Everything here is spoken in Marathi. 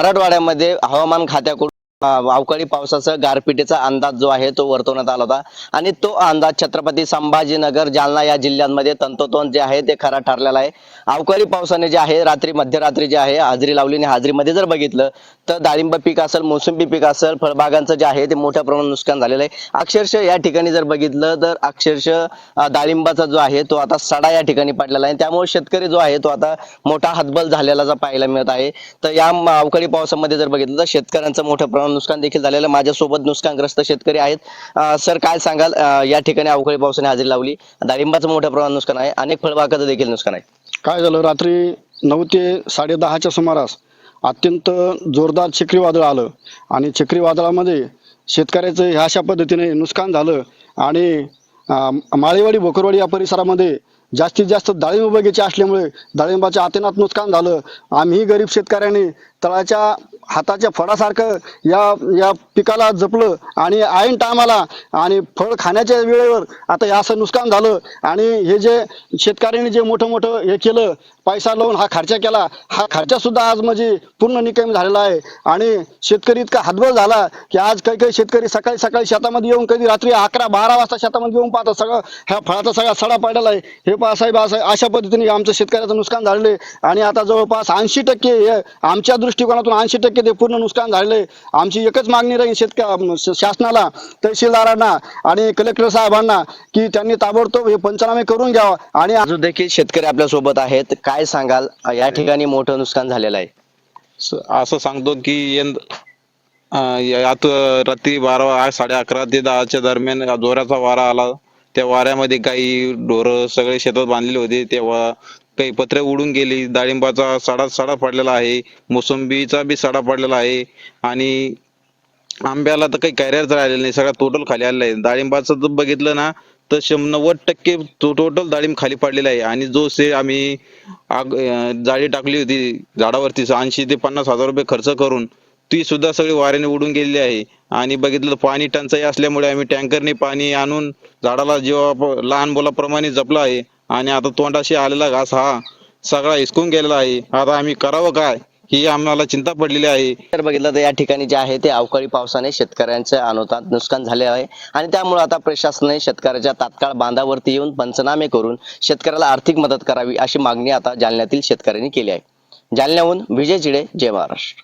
मराठवाड्यामध्ये हवामान खात्याकडून अवकाळी पावसाचा गारपिटीचा अंदाज जो आहे तो वर्तवण्यात आला होता. आणि तो अंदाज छत्रपती संभाजीनगर जालना या जिल्ह्यांमध्ये तंतोतंत जे आहे ते खरा ठरलेला आहे. अवकाळी पावसाने जे आहे रात्री मध्यरात्री जे आहे हाजरी लावली आणि हाजरीमध्ये जर बघितलं तर डाळिंब पीक असेल मोसंबी पीक असेल फळबागांचं जे आहे ते मोठ्या प्रमाणात नुकसान झालेलं आहे. अक्षरशः या ठिकाणी जर बघितलं तर अक्षरशः डाळिंबाचा जो आहे तो आता सडा या ठिकाणी पडलेला आहे. त्यामुळे शेतकरी जो आहे तो आता मोठा हातबल झालेला पाहायला मिळत आहे. तर या अवकाळी पावसामध्ये जर बघितलं तर शेतकऱ्यांचं मोठं प्रमाण नुकसान देखील झालेलं माझ्यासोबत नुकसानग्रस्त शेतकरी आहेत. सर काय सांगाल? या ठिकाणी अवकाळी पावसाने हजेरी लावली. डाळिंबाचं मोठ्या प्रमाणात नुकसान आहे. अनेक फळबागाचं देखील नुकसान आहे. काय झालं? रात्री नऊ ते साडेदहाच्या सुमारास अत्यंत जोरदार चक्रीवादळ आलं. आणि चक्रीवादळामध्ये शेतकऱ्याचं ह्या अशा पद्धतीने नुकसान झालं. आणि माळेवाडी भोकरवाडी या परिसरामध्ये जास्तीत जास्त डाळिंब बगीचे असल्यामुळे डाळिंबाच्या आतेनात नुकसान झालं. आम्ही गरीब शेतकऱ्यांनी तळाच्या हाताच्या फळासारखं या या पिकाला जपलं आणि ऐन टायमाला आणि फळ खाण्याच्या वेळेवर आता हे असं नुकसान झालं आणि हे जे शेतकऱ्यांनी जे मोठं मोठं हे केलं पैसा लावून हा खर्च केला. हा खर्च सुद्धा आज म्हणजे पूर्ण निकमी झालेला आहे. आणि शेतकरी इतका हातभर झाला की आज काही काही शेतकरी सकाळी सकाळी शेतामध्ये येऊन कधी रात्री अकरा बारा वाजता शेतामध्ये येऊन पाहतात सगळं ह्या फळाचा सगळा सडा पडलेला आहे. हे पासाहेब असं अशा पद्धतीने आमचं शेतकऱ्याचं नुकसान झालेलं आहे. आणि आता जवळपास ऐंशी टक्के आमच्या दृष्टिकोनातून ऐंशी टक्के ते पूर्ण नुकसान झालेलं आहे. आमची एकच मागणी राहील शेतक शासनाला तहसीलदारांना आणि कलेक्टर साहेबांना की त्यांनी ताबडतोब हे पंचनामे करून घ्यावा. आणि अजून देखील शेतकरी आपल्यासोबत आहेत. काय सांगाल? अ, या ठिकाणी मोठं नुकसान झालेलं आहे. स- असं सांगतो की यंद अं, यात रात्री बारा साडे अकरा ते दहाच्या दरम्यान जोराचा वारा आला. त्या वाऱ्यामध्ये काही ढोरं सगळे शेतात बांधलेले होते. तेव्हा काही पत्रे उडून गेली. डाळिंबाचा सडा सडा पडलेला आहे. मोसंबीचा बी सडा पडलेला आहे. आणि आंब्याला तर काही कॅरियर राहिलेलं नाही. सगळा टोटल खाली आलेला आहे डाळिंबाचं जर बघितलं ना तर शं नव्वद टक्के टोटल डाळिंब खाली पडलेला आहे. आणि जो से आम्ही आग जाळी टाकली होती झाडावरती ऐंशी ते पन्नास हजार रुपये खर्च करून ती सुद्धा सगळी वाऱ्याने उडून गेलेली आहे. आणि बघितलं पाणी टंचाई असल्यामुळे आम्ही टँकरने पाणी आणून झाडाला जेव्हा लहान मुलाप्रमाणे जपलं आहे. आणि आता तोंडाशी आलेला घास हा सगळा हिसकून गेलेला आहे. आता आम्ही करावं काय? ही आम्हाला चिंता पडलेली आहे. तर बघितलं तर या ठिकाणी जे आहे ते अवकाळी पावसाने शेतकऱ्यांचे अनुदान नुकसान झाले आहे. आणि त्यामुळे आता प्रशासनाने शेतकऱ्याच्या तात्काळ बांधावरती येऊन पंचनामे करून शेतकऱ्याला आर्थिक मदत करावी अशी मागणी आता जालन्यातील शेतकऱ्यांनी केली आहे. जालन्याहून विजय चिडे जय महाराष्ट्र.